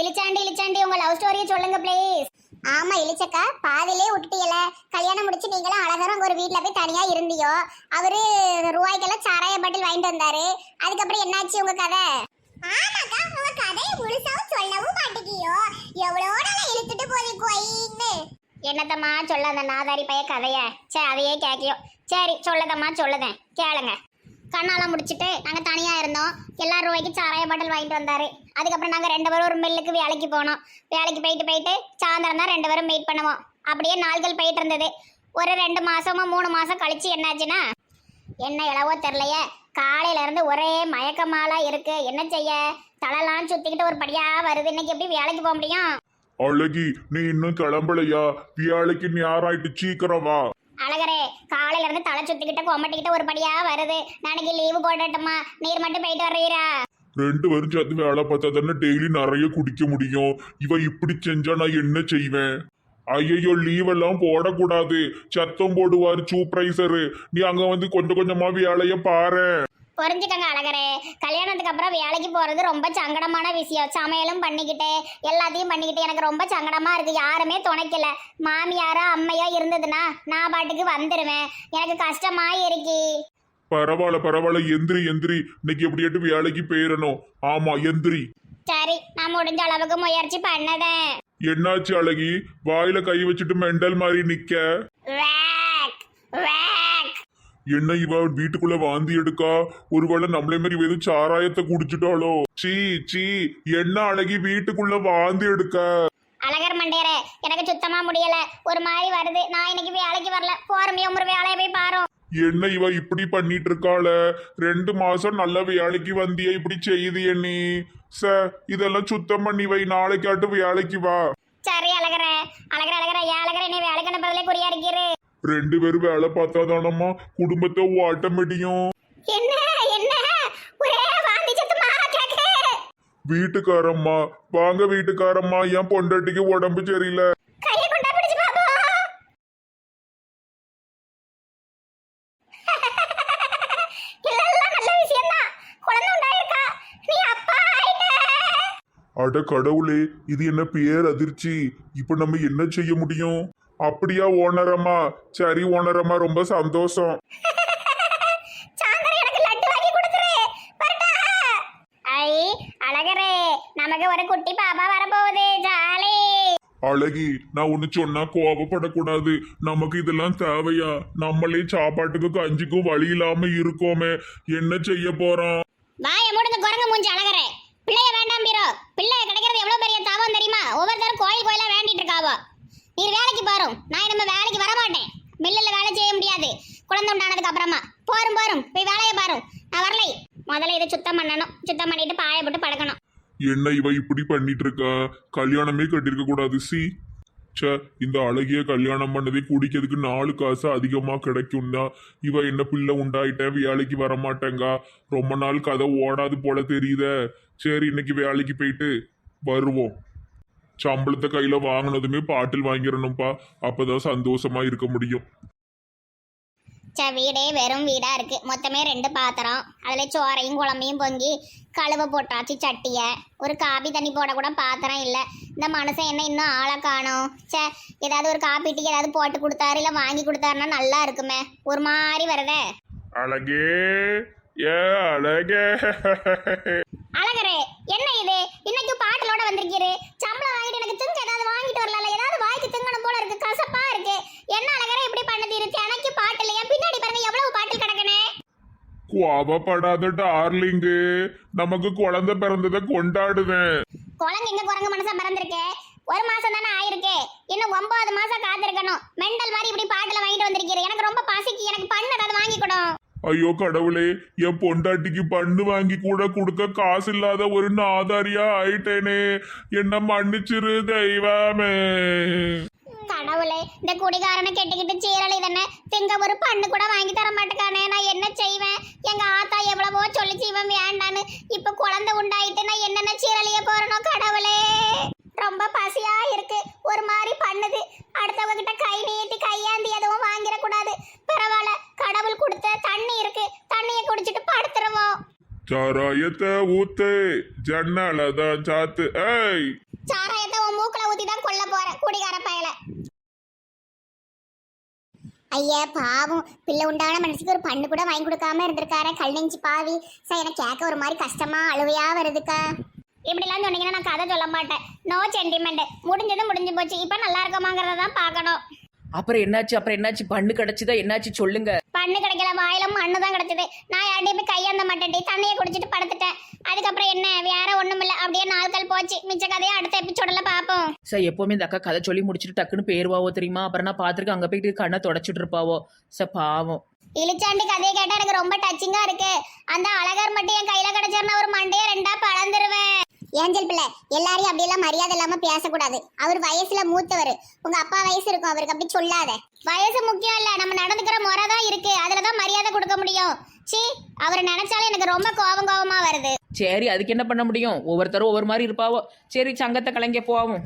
இழிச்சாண்டி இழிச்சாண்டி உங்க லவ் ஸ்டோரியை சொல்லுங்க ப்ளீஸ் ஆமா இளிச்சக்கா பாதிலே விட்டுட்டீல கல்யாணம் முடிச்சு நீங்களும் அழகரம் அங்க ஒரு வீட்ல போய் தனியா இருந்தியோ அவரு ரூபாய்க்கெல்லாம் சாராய பாட்டில் வாங்கிட்டு வந்தாரு. அதுக்கப்புறம் என்னாச்சு உங்க கதை? ஆமாக்கா உங்க கதையை முழுசாவும் சொல்லவும் மாட்டேங்கியோ. எவ்வளோ நாள் இழுத்துட்டு போய் கோயின்னு. என்னத்தம்மா சொல்ல அந்த நாதாரி பைய கதைய? சே அதையே கேட்கியோ. சரி சொல்லதம்மா சொல்லுதேன். கேளுங்க. கண்ணாலாம் முடிச்சிட்டு நாங்கள் தனியாக இருந்தோம். எல்லா ரூபாய்க்கு சாராய பாட்டில் வாங்கிட்டு வந்தார். அதுக்கப்புறம் நாங்கள் ரெண்டு பேரும் ஒரு மில்லுக்கு வேலைக்கு போனோம். வேலைக்கு போயிட்டு போயிட்டு சாயந்தரம் தான் ரெண்டு பேரும் மீட் பண்ணுவோம். அப்படியே நாள்கள் போயிட்டு இருந்தது. ஒரு ரெண்டு மாதமோ மூணு மாதம் கழிச்சு என்னாச்சுன்னா என்ன இளவோ தெரிலையே காலையிலேருந்து ஒரே மயக்கமாலாம் இருக்கு. என்ன செய்ய? தலைலாம் சுற்றிக்கிட்டு ஒரு படியாக வருது. இன்னைக்கு எப்படி வேலைக்கு போக முடியும்? அழகி நீ இன்னும் கிளம்பலையா? வியாழைக்கு நீ ஆராய்ட்டு சீக்கிரம் வா. அழகரே காலையில இருந்து தலை சுத்திக்கிட்ட கொமட்டிக்கிட்ட ஒரு படியா வருது. நாளைக்கு லீவு போடட்டுமா? நீர் மட்டும் போயிட்டு வர்றீரா? ரெண்டு பேரும் சேர்த்து வேலை பார்த்தா தானே டெய்லி நிறைய குடிக்க முடியும். இவ இப்படி செஞ்சா நான் என்ன செய்வேன்? ஐயோ லீவ் எல்லாம் போடக்கூடாது. சத்தம் போடுவார் சூப்பரைசரு. நீ அங்க வந்து கொஞ்சம் கொஞ்சமா வேலைய பாரு. புரிஞ்சுக்கங்க அழகரே. கல்யாணத்துக்கு அப்புறம் வேலைக்கு போறது ரொம்ப சங்கடமான விஷயம். சமையலும் பண்ணிக்கிட்டு எல்லாத்தையும் பண்ணிக்கிட்டு எனக்கு ரொம்ப சங்கடமா இருக்கு. யாருமே துணைக்கல. மாமியாரோ அம்மையோ இருந்ததுன்னா நான் பாட்டுக்கு வந்துருவேன். எனக்கு கஷ்டமா இருக்கு. பரவாயில்ல பரவாயில்ல. எந்திரி எந்திரி. இன்னைக்கு எப்படியாட்டு வேலைக்கு போயிடணும் ஆமா எந்திரி. சரி நான் முடிஞ்ச அளவுக்கு முயற்சி பண்ணதேன். என்னாச்சு அழகி? வாயில கை வச்சுட்டு மெண்டல் மாதிரி நிக்க. வேக் என்ன இவ வீட்டுக்குள்ள வாந்தி எடுக்கா? ஒருவேளை நம்மளே மாதிரி வெறும் சாராயத்தை குடிச்சிட்டாளோ? சீ சீ என்ன அழகி வீட்டுக்குள்ள வாந்தி எடுக்க? அழகர் மண்டேரே எனக்கு சுத்தமா முடியல. ஒரு மாதிரி வருது. நான் இன்னைக்கு வேலைக்கு வரல. போறமையும் ஒரு வேலையை போய் பாரு. என்ன இவ இப்படி பண்ணிட்டு இருக்காள? ரெண்டு மாசம் நல்ல வேலைக்கு வந்திய இப்படி செய்யுது நீ. ச இதெல்லாம் சுத்தம் பண்ணி வை. நாளைக்காட்டு வேலைக்கு வா. சரி அழகரே. அழகர அழகர. ஏன் அழகர நீ வேலைக்கு அனுப்புறதுல குறியா இருக்கிறது ரெண்டு பேரும் வேலை பார்த்தாதானம்மா? குடும்பத்தை ஓட்ட முடியும் வீட்டுக்காரம்மா வாங்க வீட்டுக்காரம்மா என் பொண்டாட்டிக்கு உடம்பு சரியில்லை. அட கடவுளே இது என்ன பேர் அதிர்ச்சி இப்ப நம்ம என்ன செய்ய முடியும்? அப்படியா ஓனரம்மா சரி ஓனரம்மா ரொம்ப சந்தோஷம். சாயந்தரம் எனக்கு லட்டு வாங்கி கொடுத்துரு. வரட்டா. ஐ அழகரே நமக்கு ஒரு குட்டி பாப்பா வரப்போகுது. ஜாலி. அழகி நான் ஒண்ணு சொன்னா கோபப்படக்கூடாது நமக்கு இதெல்லாம் தேவையா? நம்மளே சாப்பாட்டுக்கு கஞ்சிக்கும் வழி இல்லாம இருக்கோமே. என்ன செய்ய போறோம்? வாய மூடுங்க குரங்கு மூஞ்சி அழகரே. பிள்ளைய வேண்டாம் பீரோ. பிள்ளைய கிடைக்கிறது எவ்வளவு பெரிய தாவம் தெரியுமா? ஒவ்வொருத்தரும் கோயில் கோயிலா வேண்டிட்டு இருக்காவோ. நீ வேலைக்கு போறோம் நான் நம்ம வேலைக்கு வர மாட்டேன் மில்லில் வேலை செய்ய முடியாது. குழந்தை உண்டானதுக்கு அப்புறமா. போரும் போரும். போய் வேலையை பாரும். நான் வரலை. முதல்ல இதை சுத்தம் பண்ணணும். சுத்தம் பண்ணிட்டு பாய போட்டு படுக்கணும். என்ன இவ இப்படி பண்ணிட்டு இருக்கா கல்யாணமே கட்டிருக்க கூடாது சி. ச்சே இந்த அழகிய கல்யாணம் பண்ணதே குடிக்கிறதுக்கு நாலு காசு அதிகமா கிடைக்கும்னா இவ என்ன பிள்ளை உண்டாயிட்டேன் வேலைக்கு வரமாட்டேங்கா. ரொம்ப நாள் கதை ஓடாது போல தெரியுத. சரி இன்னைக்கு வேலைக்கு போயிட்டு வருவோம். சம்பளத்தை கையில வாங்கினதுமே பாட்டில் வாங்கிடணும்ப்பா. அப்பதான் சந்தோஷமா இருக்க முடியும். சே வீடே வெறும் வீடா இருக்கு. மொத்தமே ரெண்டு பாத்திரம். அதுல சோறையும் குழம்பையும் பொங்கி கழுவ போட்டாச்சு சட்டிய. ஒரு காபி தண்ணி போட கூட பாத்திரம் இல்ல. இந்த மனுஷன் என்ன இன்னும் ஆளை காணோம்? சே ஏதாவது ஒரு காபி டீ ஏதாவது போட்டு கொடுத்தாரு இல்ல வாங்கி கொடுத்தாருன்னா நல்லா இருக்குமே. ஒரு மாதிரி வருதே. அழகே ஏ அழகே. அழகரே என்ன இது இன்னைக்கு பாட்டிலோட வந்திருக்கீரு சம்பளம் வாங்கிட்டு எனக்கு திங்க ஏதாவது வாங்கிட்டு வரல ஏதாவது வாய்க்கு திங்கணும் போல இருக்கு கசப்பா இருக்கு என்ன அழகரே இப்படி பண்ணது இருக்கு எனக்கு பாட்டில் என் பின்னாடி பாருங்க எவ்வளவு பாட்டில் கிடக்குனே கோவப்படாத டார்லிங்கு. நமக்கு குழந்தை பிறந்ததை கொண்டாடுவேன் குழந்தை எங்க குரங்கு மனசா பிறந்திருக்கு? ஒரு மாசம் தானே ஆயிருக்கு? இன்னும் ஒன்பது மாசம் காத்திருக்கணும். மெண்டல் மாதிரி இப்படி பாட்டில் வாங்கிட்டு வந்திருக்கீரு. எனக்கு ரொம்ப பசிக்கு. எனக்கு பண்ண ஏதாவது வாங்கி கொடு ஐயோ கடவுளே என் பொண்டாட்டிக்கு பண்ணு வாங்கி கூட கொடுக்க காசு இல்லாத ஒரு நாதாரியா ஆயிட்டேனே. என்ன மன்னிச்சிரு தெய்வமே. கடவுளே இந்த குடிகாரனை கெட்டுக்கிட்டு சீரழி தானே? திங்க ஒரு பண்ணு கூட வாங்கி தர மாட்டேக்கானே நான் என்ன செய்வேன்? எங்க ஆத்தா எவ்வளவோ சொல்லிச்சு இவன் வேண்டான்னு. இப்ப குழந்தை உண்டாயிட்டு நான் என்னென்ன சீரழிய போறனோ கடவுளே? ரொம்ப பசியா இருக்கு. ஒரு மாதிரி பண்ணுது. அடுத்தவங்க கிட்ட கை நீட்டி கையாந்தி எதுவும் வாங்கிடக்கூடாது. பரவாயில்ல கடவுள் கொடுத்த தண்ணி இருக்கு. தண்ணியை குடிச்சிட்டு படுத்துருவோம். சாராயத்தை ஊத்து. ஜன்னல தான் சாத்து. ஏய்! சாராயத்தை உன் மூக்குல ஊத்தி தான் கொல்ல போற குடிகார பயல. ஐயா பாவம். பிள்ளை உண்டான மனசுக்கு ஒரு பண்ணு கூட வாங்கி கொடுக்காம இருந்திருக்காரு கல் நெஞ்சு பாவி. சார் எனக்கு கேட்க ஒரு மாதிரி கஷ்டமா அழுவையா வருதுக்கா. இப்படிலாம் சொன்னீங்கன்னா நான் கதை சொல்ல மாட்டேன். நோ சென்டிமெண்ட் முடிஞ்சது முடிஞ்சு போச்சு. இப்போ நல்லா இருக்குமாங்கிறத தான் பார்க்கணும். அப்புறம் என்னாச்சு? அப்புறம் என்னாச்சு? பண்ணு கிடைச்சுதா? என்னாச்சு? சொல்லுங்க. பண்ணு கிடைக்கல. வாயில மண்ணு தான் கிடைச்சது. நான் யார்ட்டையும் போய் கையாந்த மாட்டேன் தண்ணியை குடிச்சிட்டு படுத்துட்டேன். அதுக்கப்புறம் என்ன? வேற ஒண்ணும் இல்ல போச்சு. மிச்ச கதையை அடுத்த எபிசோட்ல பாப்போம் சார் எப்பவுமே இந்த அக்கா கதை சொல்லி முடிச்சுட்டு டக்குன்னு பேருவாவோ தெரியுமா? அப்புறம் நான் பார்த்துருக்கேன் அங்கே போயிட்டு கண்ணை தொடச்சிட்டு இருப்பாவோ. சார் பாவம். இளிச்சாண்டி கதையை கேட்டா எனக்கு ரொம்ப டச்சிங்கா இருக்கு. அந்த அழகர் மட்டும் என் கையில கிடைச்சாருன்னா ஒரு மண்டைய ரெண்டா பழந்துருவேன். ஏஞ்சல் பிள்ளை எல்லாரையும் அப்படியெல்லாம் மரியாதை இல்லாம பேசக்கூடாது. அவர் வயசுல மூத்தவர். உங்க அப்பா வயசு இருக்கும் அவருக்கு அப்படி சொல்லாத. வயசு முக்கியம் இல்ல நம்ம நடந்துக்கிற முறை தான் இருக்கு. அதுலதான் மரியாதை கொடுக்க முடியும். சி அவர் நினைச்சாலும் எனக்கு ரொம்ப கோபம் கோபமா வருது. சரி அதுக்கு என்ன பண்ண முடியும்? ஒவ்வொருத்தரும் ஒவ்வொரு மாதிரி இருப்பாவோ. சரி சங்கத்தை கலைங்க போவோம்.